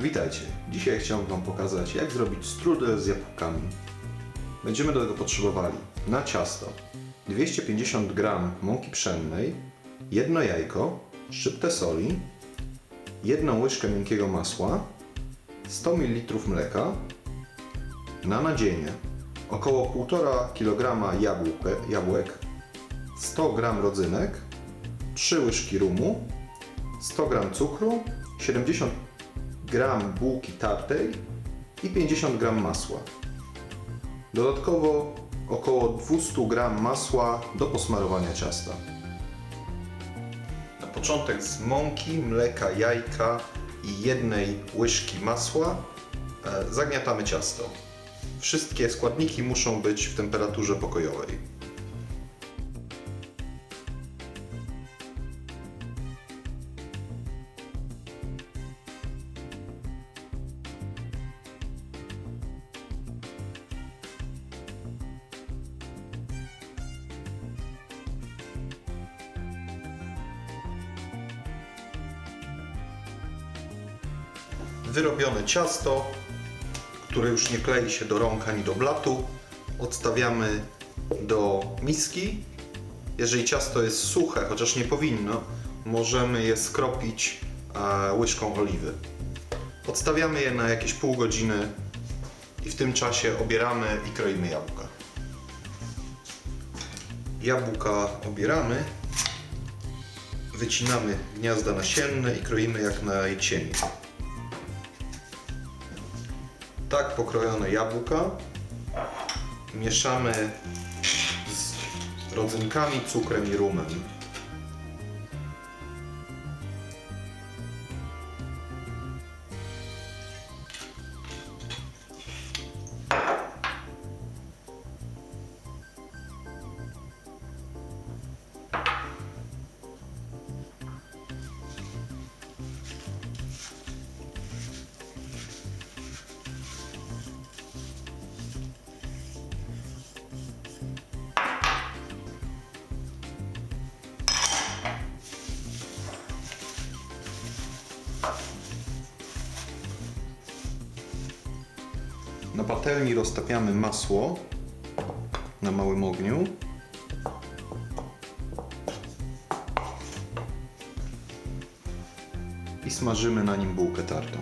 Witajcie. Dzisiaj chciałbym Wam pokazać, jak zrobić strudel z jabłkami. Będziemy do tego potrzebowali na ciasto 250 g mąki pszennej, jedno jajko, szczyptę soli, jedną łyżkę miękkiego masła, 100 ml mleka, na nadzienie około 1,5 kg jabłek, jabłek 100 g rodzynek, 3 łyżki rumu, 100 g cukru, 70 g bułki tartej i 50 g masła. Dodatkowo około 200 g masła do posmarowania ciasta. Na początek z mąki, mleka, jajka i jednej łyżki masła e, zagniatamy ciasto. Wszystkie składniki muszą być w temperaturze pokojowej. Wyrobione ciasto, które już nie klei się do rąk ani do blatu, odstawiamy do miski. Jeżeli ciasto jest suche, chociaż nie powinno, możemy je skropić e, łyżką oliwy. Odstawiamy je na jakieś pół godziny i w tym czasie obieramy i kroimy jabłka. Jabłka obieramy, wycinamy gniazda nasienne i kroimy jak najcieniej. Tak pokrojone jabłka mieszamy z rodzynkami, cukrem i rumem. Patelni roztapiamy masło na małym ogniu. I smażymy na nim bułkę tartą.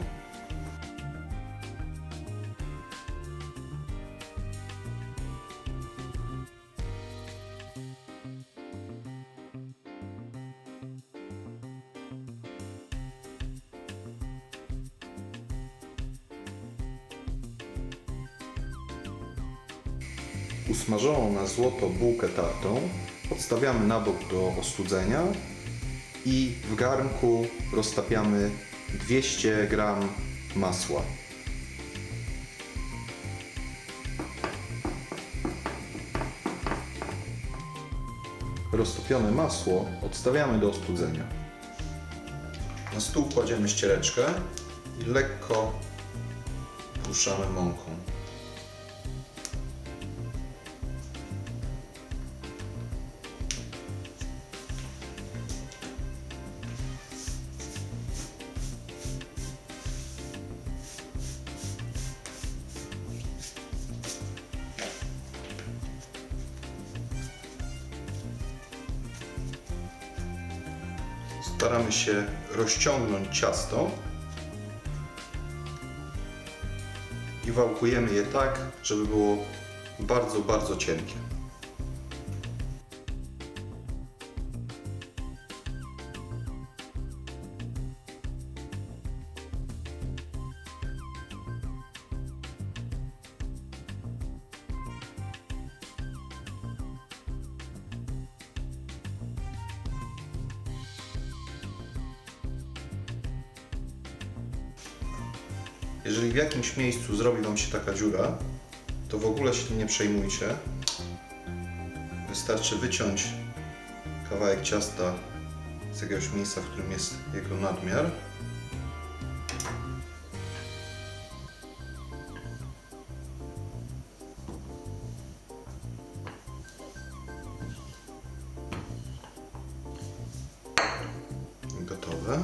Usmażoną na złoto bułkę tartą odstawiamy na bok do ostudzenia i w garnku roztapiamy 200 g masła. Roztopione masło odstawiamy do ostudzenia. Na stół kładziemy ściereczkę i lekko puszczamy mąką. Staramy się rozciągnąć ciasto i wałkujemy je tak, żeby było bardzo, bardzo cienkie. Jeżeli w jakimś miejscu zrobi Wam się taka dziura, to w ogóle się nie przejmujcie. Wystarczy wyciąć kawałek ciasta z jakiegoś miejsca, w którym jest jego nadmiar. Gotowe.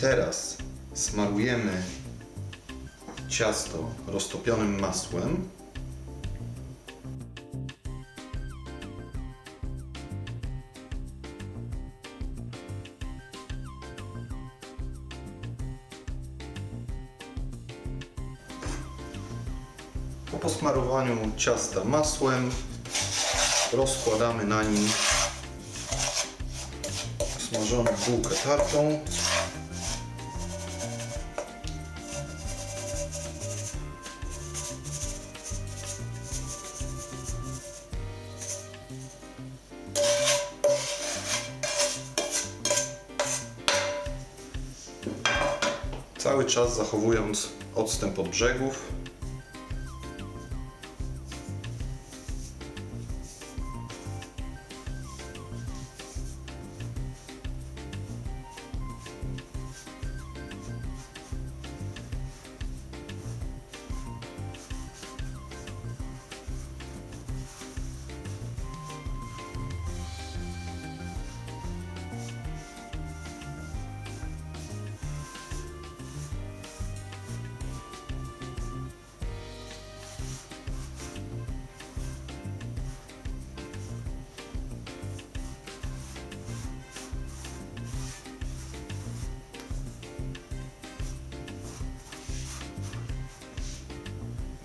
Teraz smarujemy ciasto roztopionym masłem. Po posmarowaniu ciasta masłem rozkładamy na nim smażoną bułkę tartą. Cały czas zachowując odstęp od brzegów.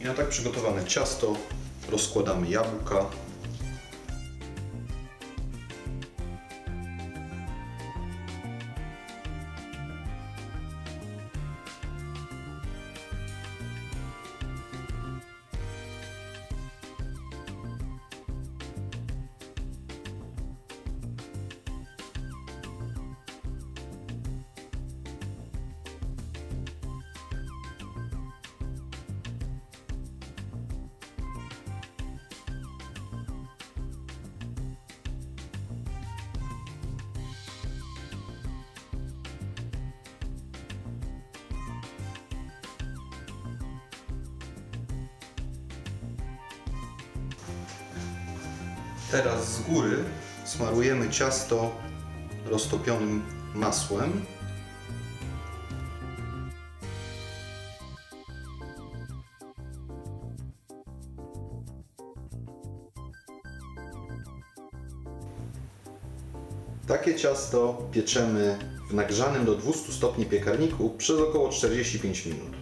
I na tak przygotowane ciasto rozkładamy jabłka. Teraz z góry smarujemy ciasto roztopionym masłem. Takie ciasto pieczemy w nagrzanym do 200 stopni piekarniku przez około 45 minut.